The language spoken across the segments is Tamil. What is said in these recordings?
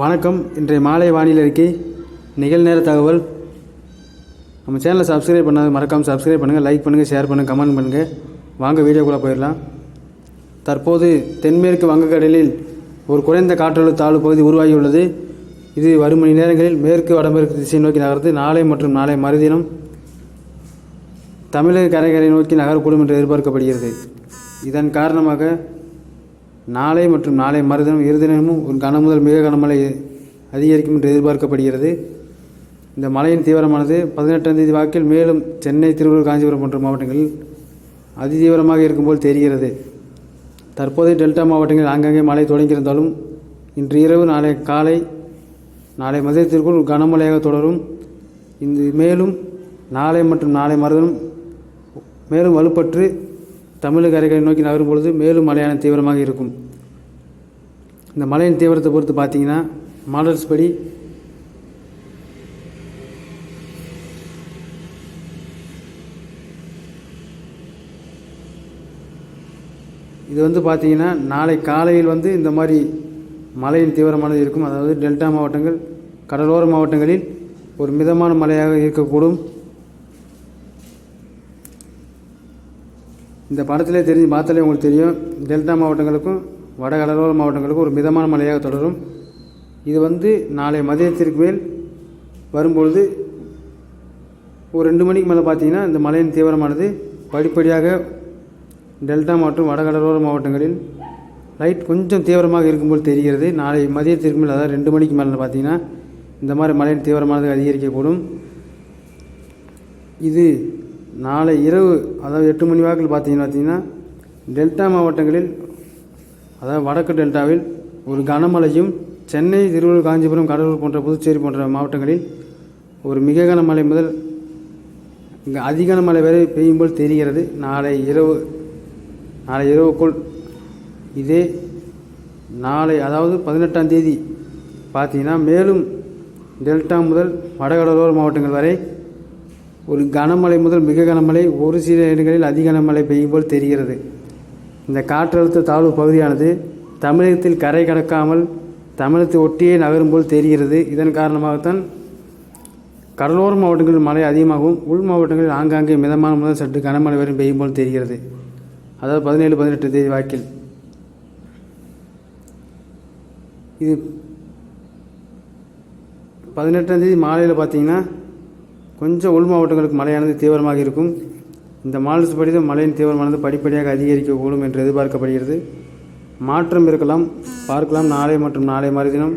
வணக்கம். இன்றைய மாலை வானிலை அறிக்கை நிகழ்நேர தகவல். நம்ம சேனலை சப்ஸ்கிரைப் பண்ணாத மறக்காமல் சப்ஸ்கிரைப் பண்ணுங்கள் லைக் பண்ணுங்கள் ஷேர் பண்ணுங்கள் கமெண்ட் பண்ணுங்கள் வாங்க வீடியோக்குள்ளே போயிடலாம். தற்போது தென்மேற்கு வங்கக்கடலில் ஒரு குறைந்த காற்றழுத்த தாழ்வு பகுதி உருவாகியுள்ளது. இது வரும் மணி நேரங்களில் மேற்கு வடமேற்கு திசை நோக்கி நகர்ந்து நாளை மற்றும் நாளை மறுதினம் தமிழக கரைகரை நோக்கி நகரக்கூடும் என்று எதிர்பார்க்கப்படுகிறது. இதன் காரணமாக நாளை மற்றும் நாளை மறுதினம் இரு தினமும் ஒரு கன முதல் மிக கனமழை அதிகரிக்கும் என்று எதிர்பார்க்கப்படுகிறது. இந்த மழையின் தீவிரமானது பதினெட்டாம் தேதி வாக்கில் மேலும் சென்னை திருவள்ளூர் காஞ்சிபுரம் போன்ற மாவட்டங்களில் அதிதீவிரமாக இருக்கும்போல் தெரிகிறது. தற்போதைய டெல்டா மாவட்டங்களில் ஆங்காங்கே மழை தொடங்கியிருந்தாலும் இன்று இரவு நாளை காலை நாளை மதியத்திற்குள் கனமழையாக தொடரும். இந்த மேலும் நாளை மற்றும் நாளை மறுதினம் மேலும் வலுப்பற்று தமிழக அரைக்கரை நோக்கி நகரும் பொழுது மேலும் மழையான தீவிரமாக இருக்கும். இந்த மழையின் தீவிரத்தை பொறுத்து பார்த்தீங்கன்னா மாடல்ஸ் படி இது வந்து பார்த்தீங்கன்னா நாளை காலையில் வந்து இந்த மாதிரி மழையின் தீவிரமானது இருக்கும். அதாவது டெல்டா மாவட்டங்கள் கடலோர மாவட்டங்களில் ஒரு மிதமான மழையாக இருக்கக்கூடும். இந்த படத்திலே தெரிஞ்சு பார்த்தாலே உங்களுக்கு தெரியும் டெல்டா மாவட்டங்களுக்கும் வட கடலோர மாவட்டங்களுக்கும் ஒரு மிதமான மழையாக தொடரும். இது வந்து நாளை மதியத்திற்கு மேல் வரும்பொழுது ஒரு ரெண்டு மணிக்கு மேலே பார்த்தீங்கன்னா இந்த மழையின் தீவிரமானது படிப்படியாக டெல்டா மற்றும் வட கடலோர மாவட்டங்களில் லைட் கொஞ்சம் தீவிரமாக இருக்கும்போல் தெரிகிறது. நாளை மதியத்திற்கு மேல் அதாவது ரெண்டு மணிக்கு மேலே பார்த்தீங்கன்னா இந்த மாதிரி மழையின் தீவிரமானது அதிகரிக்கக்கூடும். இது நாளை இரவு அதாவது எட்டு மணி வாக்கில் பார்த்தீங்கன்னா பார்த்தீங்கன்னா டெல்டா மாவட்டங்களில் அதாவது வடக்கு டெல்டாவில் ஒரு கனமழையும் சென்னை திருவள்ளூர் காஞ்சிபுரம் கடலூர் போன்ற புதுச்சேரி போன்ற மாவட்டங்களில் ஒரு மிக கனமழை முதல் இங்கே அதிக மழை வரை பெய்யும் போல் தெரிகிறது. நாளை இரவு நாளை இரவுக்குள் இதே நாளை அதாவது பதினெட்டாம் தேதி பார்த்தீங்கன்னா மேலும் டெல்டா முதல் வடகடலோர மாவட்டங்கள் வரை ஒரு கனமழை முதல் மிக கனமழை ஒரு சில இடங்களில் அதிக கனமழை பெய்யும் போல் தெரிகிறது. இந்த காற்றழுத்த தாழ்வு பகுதியானது தமிழகத்தில் கரை கடக்காமல் தமிழகத்தை ஒட்டியே நகரும் போல் தெரிகிறது. இதன் காரணமாகத்தான் கடலோர மாவட்டங்களில் மழை அதிகமாகவும் உள் மாவட்டங்களில் ஆங்காங்கே மிதமான முதல் சற்று கனமழை வரை பெய்யும் போல் தெரிகிறது. அதாவது பதினேழு பதினெட்டு தேதி வாக்கில். இது பதினெட்டாம் தேதி மாலையில் பார்த்தீங்கன்னா கொஞ்சம் உள் மாவட்டங்களுக்கு மழையானது தீவிரமாக இருக்கும். இந்த மால்ஸ் படிதம் மழையின் தீவிரமானது படிப்படியாக அதிகரிக்கக்கூடும் என்று எதிர்பார்க்கப்படுகிறது. மாற்றம் இருக்கலாம் பார்க்கலாம். நாளை மற்றும் நாளை மறுதினம்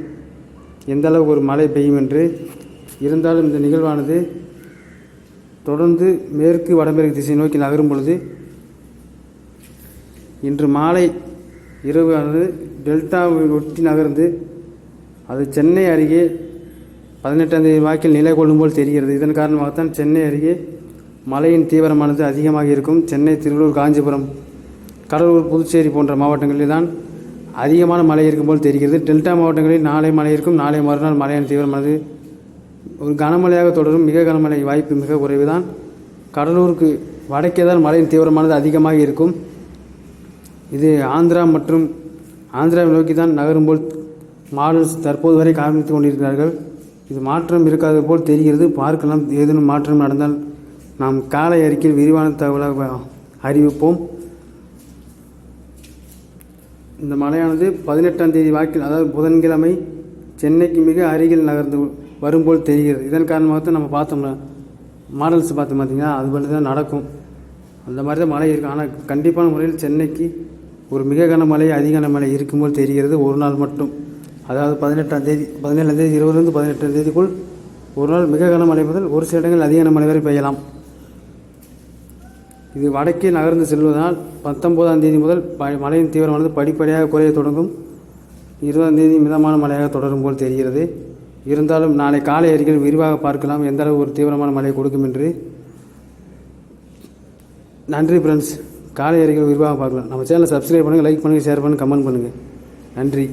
எந்த அளவுக்கு ஒரு மழை பெய்யும் என்று இருந்தாலும் இந்த நிகழ்வானது தொடர்ந்து மேற்கு வடமேற்கு திசை நோக்கி நகரும் பொழுது இன்று மாலை இரவானது டெல்டாவை ஒட்டி நகர்ந்து அது சென்னை அருகே பதினெட்டாம் தேதி வாக்கில் நிலை கொள்ளும் போல் தெரிகிறது. இதன் காரணமாகத்தான் சென்னை அருகே மழையின் தீவிரமானது அதிகமாக இருக்கும். சென்னை திருவள்ளூர் காஞ்சிபுரம் கடலூர் புதுச்சேரி போன்ற மாவட்டங்களில் தான் அதிகமான மழை இருக்கும் போல் தெரிகிறது. டெல்டா மாவட்டங்களில் நாளை மழை இருக்கும். நாளை மறுநாள் மழையின் தீவிரமானது ஒரு கனமழையாக தொடரும். மிக கனமழை வாய்ப்பு மிக குறைவு தான் கடலூருக்கு வடக்கே தான் மழையின் தீவிரமானது அதிகமாக இருக்கும். இது ஆந்திரா மற்றும் ஆந்திராவை நோக்கி தான் நகரும் போல் மாடல்ஸ் தற்போது வரை காண்பித்து கொண்டிருக்கிறார்கள். இது மாற்றம் இருக்காது போல் தெரிகிறது. பார்க்கலாம். ஏதேனும் மாற்றம் நடந்தால் நாம் காலை அறிக்கையில் விரிவான தகவலாக அறிவிப்போம். இந்த மழையானது பதினெட்டாம் தேதி வாக்கில் அதாவது புதன்கிழமை சென்னைக்கு மிக அருகில் நகர்ந்து வரும்போல் தெரிகிறது. இதன் காரணமாக தான் நம்ம பார்த்தோம்னா மாடல்ஸ் பார்த்து பார்த்தீங்கன்னா அது மாதிரி தான் நடக்கும். அந்த மாதிரி தான் மழை இருக்கும் ஆனால் கண்டிப்பான முறையில் சென்னைக்கு ஒரு மிக கனமழை அதிக கனமழை இருக்கும்போது தெரிகிறது. ஒரு நாள் மட்டும். அதாவது பதினெட்டாம் தேதி பதினேழாம் தேதி இருபதுலேருந்து பதினெட்டாம் தேதிக்குள் ஒரு நாள் மிக கனமழை முதல் ஒரு சில இடங்கள் அதிக கனமழை வரை பெய்யலாம். இது வடக்கே நகர்ந்து செல்வதனால் பத்தொம்போதாம் தேதி முதல் ப மழையின் தீவிரமானது படிப்படியாக குறைய தொடங்கும். இருபதாம் தேதி மிதமான மழையாக தொடரும் போல் தெரிகிறது. இருந்தாலும் நாளை காலை அறிக்கையில் விரிவாக பார்க்கலாம். எந்த அளவு ஒரு தீவிரமான மழை கொடுக்கும் என்று. நன்றி ஃப்ரெண்ட்ஸ் காலை அறிக்கையில் விரிவாக பார்க்கலாம். நம்ம சேனலை சப்ஸ்கிரைப் பண்ணுங்கள் லைக் பண்ணுங்கள் ஷேர் பண்ணுங்கள் கமெண்ட் பண்ணுங்கள் நன்றி.